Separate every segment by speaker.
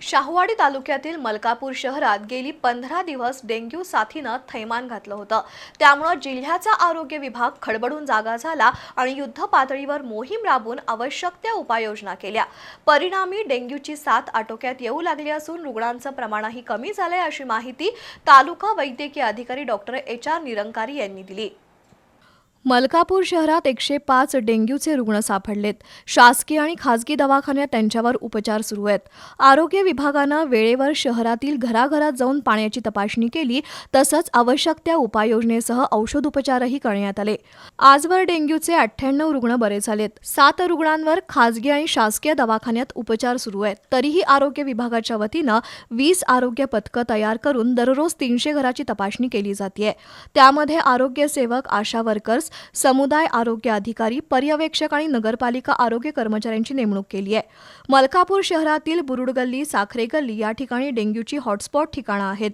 Speaker 1: शाहूवाडी तालुक्यातील मलकापूर शहरात गेली पंधरा दिवस डेंग्यू साथीनं थैमान घातलं होतं. त्यामुळं जिल्ह्याचा आरोग्य विभाग खडबडून जागा झाला आणि युद्ध पातळीवर मोहीम राबवून आवश्यक त्या उपाययोजना केल्या. परिणामी डेंग्यूची साथ आटोक्यात येऊ लागली असून रुग्णांचं प्रमाणही कमी झालंय अशी माहिती तालुका वैद्यकीय अधिकारी डॉक्टर एच आर निरंकारी यांनी दिली. मलकापूर शहरात एकशे पाच डेंग्यूचे रुग्ण सापडलेत. शासकीय आणि खासगी दवाखान्यात त्यांच्यावर उपचार सुरू आहेत. आरोग्य विभागानं वेळेवर शहरातील घराघरात जाऊन पाण्याची तपासणी केली तसंच आवश्यक त्या उपाययोजनेसह औषधोपचारही करण्यात आले. आजवर डेंग्यूचे अठ्ठ्याण्णव रुग्ण बरे झालेत. सात रुग्णांवर खासगी आणि शासकीय दवाखान्यात उपचार सुरू आहेत. तरीही आरोग्य विभागाच्या वतीनं वीस आरोग्य पथकं तयार करून दररोज तीनशे घराची तपासणी केली जाते त्यामध्ये आरोग्य सेवक आशा वर्कर्स समुदाय आरोग्य अधिकारी पर्यवेक्षक आणि नगरपालिका आरोग्य कर्मचाऱ्यांची नेमणूक केली आहे. मलकापूर शहरातील बुरुड गल्ली साखरे गल्ली या ठिकाणी डेंग्यूची हॉटस्पॉट ठिकाणं आहेत.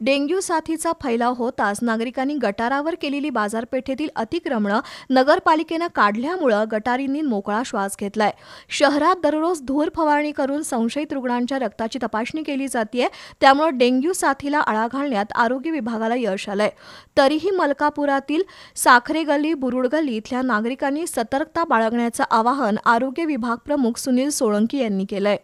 Speaker 1: डेंग्यू साथीचा फैलाव होताच नागरिकांनी गटारावर केलेली बाजारपेठेतील अतिक्रमणं नगरपालिकेनं काढल्यामुळं गटारींनी मोकळा श्वास घेतलाय. शहरात दररोज धूर फवारणी करून संशयित रुग्णांच्या रक्ताची तपासणी केली जाते त्यामुळे डेंग्यू साथीला आळा घालण्यात आरोग्य विभागाला यश आलंय. तरीही मलकापुरातील साखरे गल्ली बुरुड गल्ली इथल्या नागरिकांनी सतर्कता बाळगण्याचं आवाहन आरोग्य विभाग प्रमुख सुनील सोळंकी यांनी केलंय.